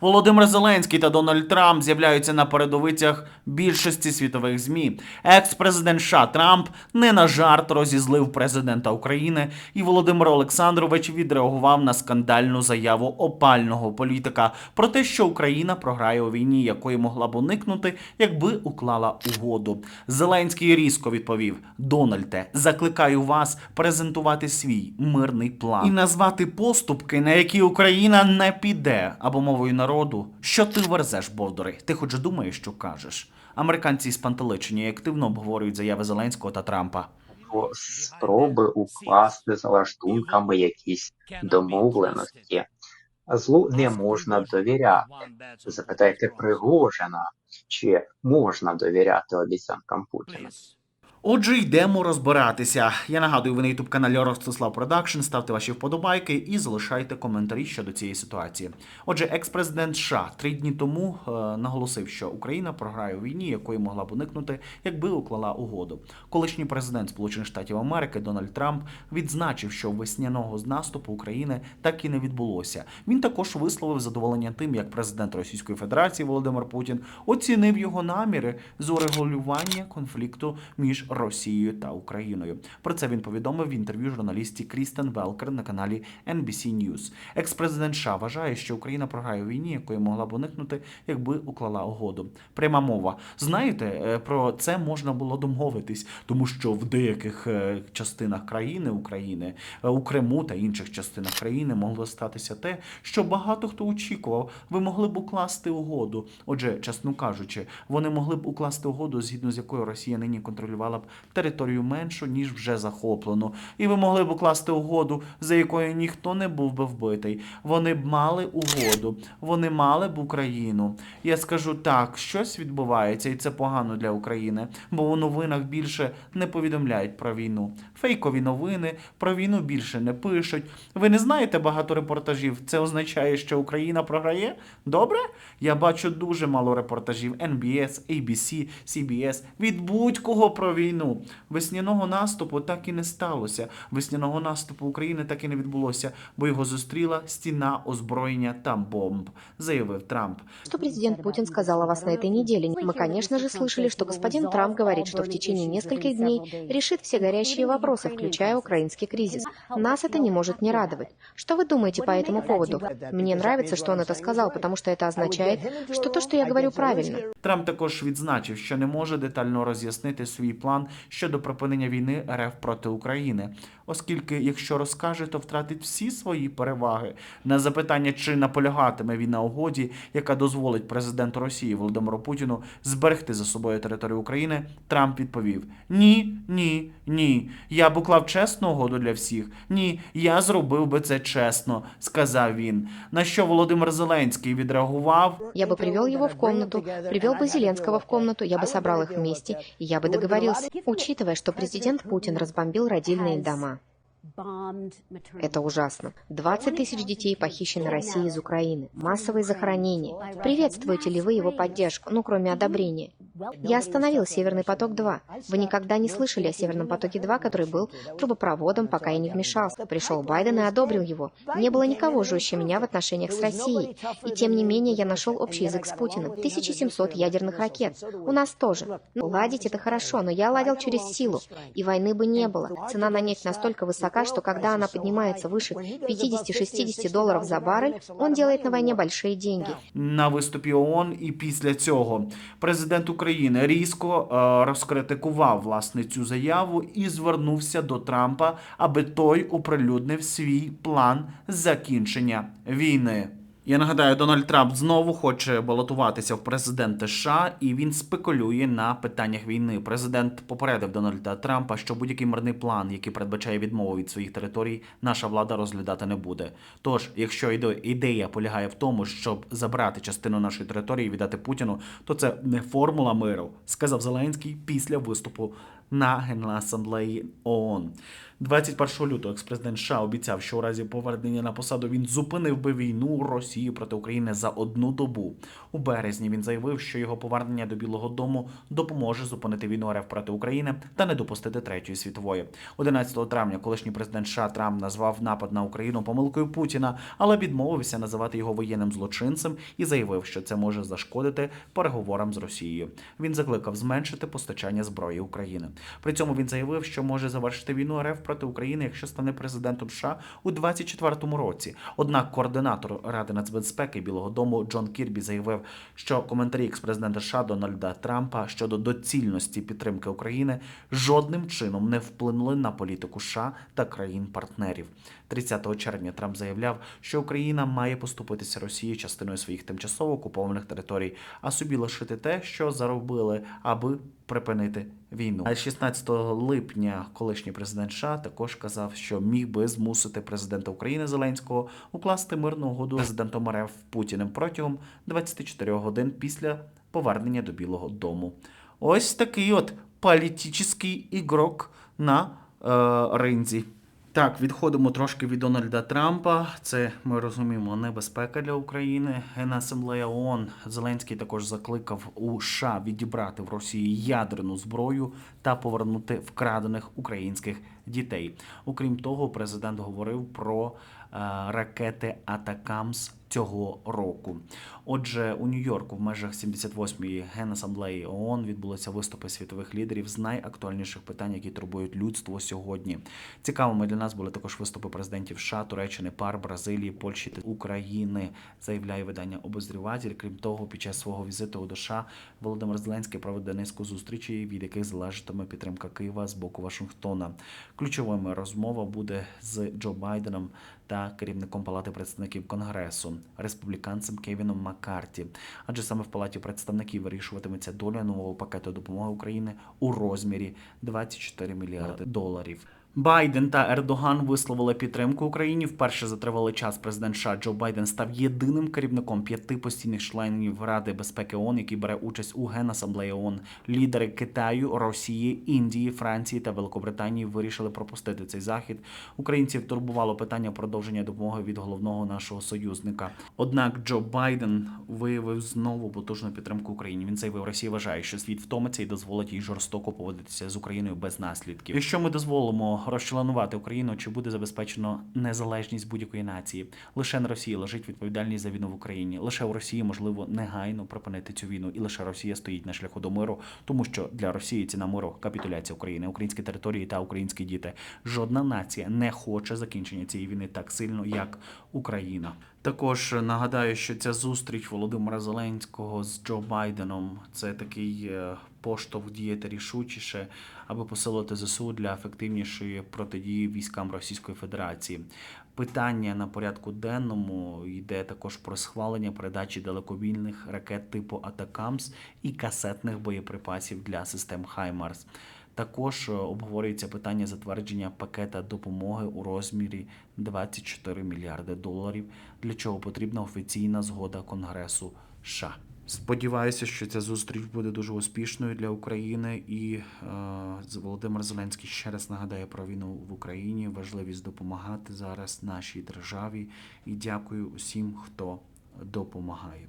Володимир Зеленський та Дональд Трамп з'являються на передовицях більшості світових змі. Екс-президент США Трамп не на жарт розізлив президента України, і Володимир Олександрович відреагував на скандальну заяву опального політика про те, що Україна програє у війні, якої могла б уникнути, якби уклала угоду. Зеленський різко відповів: Дональде, закликаю вас презентувати свій мирний план і назвати поступки, на які Україна не піде, або мовою народу, що ти верзеш, бовдори. Ти хоч думаєш, що кажеш? Американці спантеличені і активно обговорюють заяви Зеленського та Трампа. спроби укласти за лаштунками якісь домовленості. Злу не можна довіряти. Запитайте Пригожина, чи можна довіряти обіцянкам Путіна. Отже, йдемо розбиратися. Я нагадую, ви на youtube каналі Ростислав Продакшн. Ставте ваші вподобайки і залишайте коментарі щодо цієї ситуації. Отже, екс-президент США три дні тому е, наголосив, що Україна програє у війні, якої могла б уникнути, якби уклала угоду. Колишній президент Сполучених Штатів Америки Дональд Трамп відзначив, що весняного наступу України так і не відбулося. Він також висловив задоволення тим, як президент Російської Федерації Володимир Путін оцінив його наміри з урегулювання конфлікту між Росією та Україною. Про це він повідомив в інтерв'ю журналісті Крістен Велкер на каналі NBC News. Екс-президент США вважає, що Україна програє у війні, якої могла б уникнути, якби уклала угоду. Пряма мова. Знаєте, е, про це можна було домовитись, тому що в деяких е, частинах країни України, е, у Криму та інших частинах країни могло статися те, що багато хто очікував. Ви могли б укласти угоду. Отже, чесно кажучи, вони могли б укласти угоду, згідно з якою Росія нині контролювала б територію меншу, ніж вже захоплену. І ви могли б укласти угоду, за якою ніхто не був би вбитий. Вони б мали угоду, вони мали б Україну. Я скажу так, щось відбувається, і це погано для України, бо у новинах більше не повідомляють про війну. Фейкові новини про війну більше не пишуть. Ви не знаєте багато репортажів. Це означає, що Україна програє? Добре? Я бачу дуже мало репортажів NBS, ABC, CBS від будь-кого про війну Весняного наступу так і не сталося. Весняного наступу України так і не відбулося, бо його зустріла стіна озброєння та бомб, заявив Трамп. Что президент Путин сказал о вас на этой неделе? Мы, конечно же, слышали, что господин Трамп говорит, что в течение нескольких дней решит все горящие вопросы, включая украинский кризис. Нас это не может не радовать. Что вы думаете по этому поводу? Мне нравится, что он это сказал, потому что это означает, что то, что я говорю, правильно. Трамп також відзначив, що не може детально роз'яснити свій план щодо припинення війни РФ проти України, оскільки, якщо розкаже, то втратить всі свої переваги. На запитання, чи наполягатиме він на угоді, яка дозволить президенту Росії Володимиру Путіну зберегти за собою територію України, Трамп відповів: Ні, ні, ні. Я б уклав чесну угоду для всіх. Ні, я зробив би це чесно, сказав він. На що Володимир Зеленський відреагував. Я бы привел его в комнату, привел бы Зеленского в комнату, я бы собрал их вместе, и я бы договорился, Учитывая, что президент Путин разбомбил родильные дома. Это ужасно. 20 тысяч детей похищены Россией из Украины. Массовые захоронения. Приветствуете ли вы его поддержку, ну, кроме одобрения? Я остановил «Северный поток-2». Вы никогда не слышали о «Северном потоке-2», который был трубопроводом, пока я не вмешался. Пришел Байден и одобрил его. Не было никого жестче меня в отношениях с Россией. И тем не менее я нашел общий язык с Путиным. 1700 ядерных ракет. У нас тоже. Ну, ладить это хорошо, но я ладил через силу. И войны бы не было. Цена на нефть настолько высока, что когда она поднимается выше 50-60 долларов за баррель, он делает на войне большие деньги. на виступі ООН, і після цього президент України різко е, розкритикував власне цю заяву і звернувся до Трампа, аби той оприлюднив свій план закінчення війни. Я нагадаю, Дональд Трамп знову хоче балотуватися в президенти США, і він спекулює на питаннях війни. Президент попередив Дональда Трампа, що будь-який мирний план, який передбачає відмову від своїх територій, наша влада розглядати не буде. Тож, якщо іде- ідея полягає в тому, щоб забрати частину нашої території і віддати Путіну, то це не формула миру, сказав Зеленський після виступу на Генеральній асамблеї ООН. 21 лютого експрезидент США обіцяв, що у разі повернення на посаду він зупинив би війну Росії проти України за одну добу. У березні він заявив, що його повернення до Білого Дому допоможе зупинити війну РФ проти України та не допустити третьої світової. 11 травня колишній президент США Трамп назвав напад на Україну помилкою Путіна, але відмовився називати його воєнним злочинцем і заявив, що це може зашкодити переговорам з Росією. Він закликав зменшити постачання зброї України. При цьому він заявив, що може завершити війну РФ проти України, якщо стане президентом США у 2024 році. Однак координатор Ради нацбезпеки Білого Дому Джон Кірбі заявив, що коментарі експрезидента США Дональда Трампа щодо доцільності підтримки України жодним чином не вплинули на політику США та країн-партнерів. 30 червня Трамп заявляв, що Україна має поступитися Росії частиною своїх тимчасово окупованих територій, а собі лишити те, що заробили, аби припинити війну. А 16 липня колишній президент США також казав, що міг би змусити президента України Зеленського укласти мирну угоду з президентом РФ Путіним протягом 24 годин після повернення до Білого Дому. Ось такий от політичний ігрок на е, ринзі. Так, відходимо трошки від Дональда Трампа. Це ми розуміємо небезпека для України. Генасамблея ООН Зеленський також закликав у США відібрати в Росії ядерну зброю та повернути вкрадених українських дітей. Окрім того, президент говорив про е, ракети Атакамс цього року. Отже, у Нью-Йорку в межах 78-ї генасамблеї ООН відбулися виступи світових лідерів з найактуальніших питань, які турбують людство сьогодні. Цікавими для нас були також виступи президентів США, Туреччини, ПАР, Бразилії, Польщі та України, заявляє видання обозріватель. Крім того, під час свого візиту до США Володимир Зеленський проведе низку зустрічей, від яких залежатиме підтримка Києва з боку Вашингтона. Ключовими розмова буде з Джо Байденом та керівником Палати представників Конгресу, республіканцем Кевіном Маккарті. Адже саме в Палаті представників вирішуватиметься доля нового пакету допомоги Україні у розмірі 24 мільярди доларів. Байден та Ердоган висловили підтримку Україні. Вперше за тривалий час президент США Джо Байден став єдиним керівником п'яти постійних членів Ради безпеки ООН, який бере участь у Генасамблеї ООН. Лідери Китаю, Росії, Індії, Франції та Великобританії вирішили пропустити цей захід. Українців турбувало питання продовження допомоги від головного нашого союзника. Однак Джо Байден виявив знову потужну підтримку Україні. Він заявив, Росія вважає, що світ втомиться і дозволить їй жорстоко поводитися з Україною без наслідків. Якщо ми дозволимо розчленувати Україну, чи буде забезпечено незалежність будь-якої нації? Лише на Росії лежить відповідальність за війну в Україні. Лише у Росії можливо негайно припинити цю війну, і лише Росія стоїть на шляху до миру, тому що для Росії ціна миру капітуляція України, українські території та українські діти. Жодна нація не хоче закінчення цієї війни так сильно, як Україна. Також нагадаю, що ця зустріч Володимира Зеленського з Джо Байденом це такий е, поштовх діяти рішучіше, аби посилити ЗСУ для ефективнішої протидії військам Російської Федерації. Питання на порядку денному йде також про схвалення передачі далекобійних ракет типу Атакамс і касетних боєприпасів для систем Хаймарс. Також е, обговорюється питання затвердження пакета допомоги у розмірі 24 мільярди доларів, для чого потрібна офіційна згода Конгресу США. Сподіваюся, що ця зустріч буде дуже успішною для України, і е, Володимир Зеленський ще раз нагадає про війну в Україні, важливість допомагати зараз нашій державі. І дякую усім, хто допомагає.